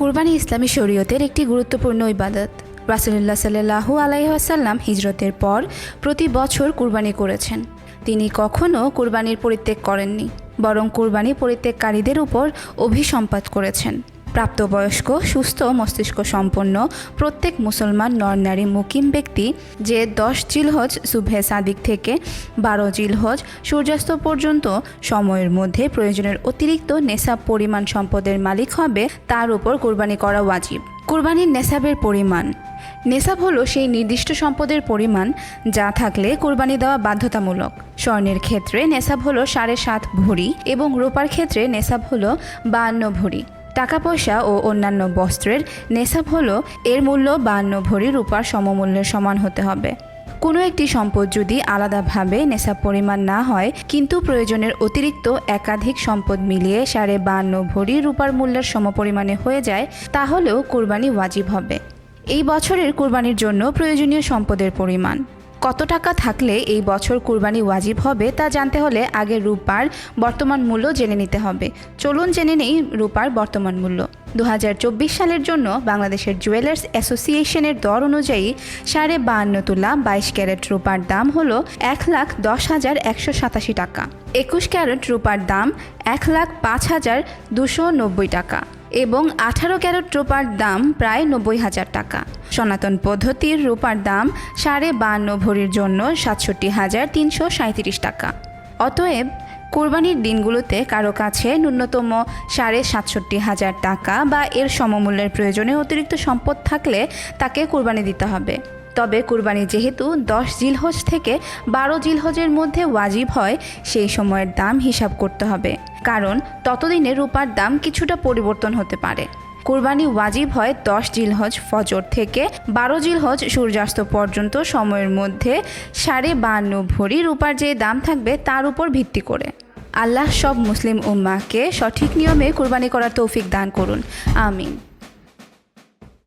কোরবানি ইসলামী শরীয়তের একটি গুরুত্বপূর্ণ ইবাদত। রাসুলুল্লাহ সাল্লাহু আলাইসাল্লাম হিজরতের পর প্রতি বছর কুরবানি করেছেন। তিনি কখনও কুরবানির পরিত্যাগ করেননি, বরং কুরবানি পরিত্যাগকারীদের উপর অভিসম্পাত করেছেন। প্রাপ্তবয়স্ক, সুস্থ, মস্তিষ্ক সম্পন্ন প্রত্যেক মুসলমান নরনারী মুকিম ব্যক্তি যে দশ জিলহজ সুবহে সাদিক থেকে বারো জিলহজ সূর্যাস্ত পর্যন্ত সময়ের মধ্যে প্রয়োজনের অতিরিক্ত নেশাব পরিমাণ সম্পদের মালিক হবে, তার উপর কোরবানি করা ওয়াজিব। কোরবানির নেশাবের পরিমাণ। নেশাব হলো সেই নির্দিষ্ট সম্পদের পরিমাণ যা থাকলে কোরবানি দেওয়া বাধ্যতামূলক। স্বর্ণের ক্ষেত্রে নেশাব হলো সাড়ে সাত ভরি এবং রোপার ক্ষেত্রে নেশাব হলো বাহান্ন ভরি। টাকা পয়সা ও অন্যান্য বস্ত্রের নেশাব হলো এর মূল্য বাহান্ন ভরি রূপার সমমূল্যের সমান হতে হবে। কোনো একটি সম্পদ যদি আলাদাভাবে নেশাব পরিমাণ না হয়, কিন্তু প্রয়োজনের অতিরিক্ত একাধিক সম্পদ মিলিয়ে সাড়ে বাহান্ন ভরি রূপার মূল্যের সমপরিমাণে হয়ে যায়, তাহলেও কোরবানি ওয়াজিব হবে। এই বছরের কোরবানির জন্য প্রয়োজনীয় সম্পদের পরিমাণ। কত টাকা থাকলে এই বছর কুরবানি ওয়াজিব হবে তা জানতে হলে আগে রূপার বর্তমান মূল্য জেনে নিতে হবে। চলুন জেনে নেই রূপার বর্তমান মূল্য। দু হাজার চব্বিশ সালের জন্য বাংলাদেশের জুয়েলার্স অ্যাসোসিয়েশনের দর অনুযায়ী সাড়ে বাহান্ন তুলা বাইশ ক্যারেট রূপার দাম হলো এক লাখ দশ হাজার একশো সাতাশি টাকা। একুশ ক্যারেট রূপার দাম এক লাখ পাঁচ হাজার দুশো নব্বই টাকা। এবং আঠারো ক্যারেট রূপার দাম প্রায় নব্বই হাজার টাকা। সনাতন পদ্ধতির রূপার দাম সাড়ে বান্ন ভরির জন্য সাতষট্টি হাজার তিনশো সাঁত্রিশ টাকা। অতএব কোরবানির দিনগুলোতে কারও কাছে ন্যূনতম সাড়ে সাতষট্টি হাজার টাকা বা এর সমমূল্যের প্রয়োজনে অতিরিক্ত সম্পদ থাকলে তাকে কোরবানি দিতে হবে। তবে কুরবানি যেহেতু দশ জিলহজ থেকে বারো জিলহজের মধ্যে ওয়াজিব হয়, সেই সময়ের দাম হিসাব করতে হবে। কারণ ততদিনে রূপার দাম কিছুটা পরিবর্তন হতে পারে। কোরবানি ওয়াজিব হয় দশ জিলহজ ফজর থেকে বারো জিলহজ সূর্যাস্ত পর্যন্ত সময়ের মধ্যে সাড়ে বাহান্ন ভরি রূপার যে দাম থাকবে তার উপর ভিত্তি করে। আল্লাহ সব মুসলিম উম্মাকে সঠিক নিয়মে কোরবানি করার তৌফিক দান করুন। আমিন।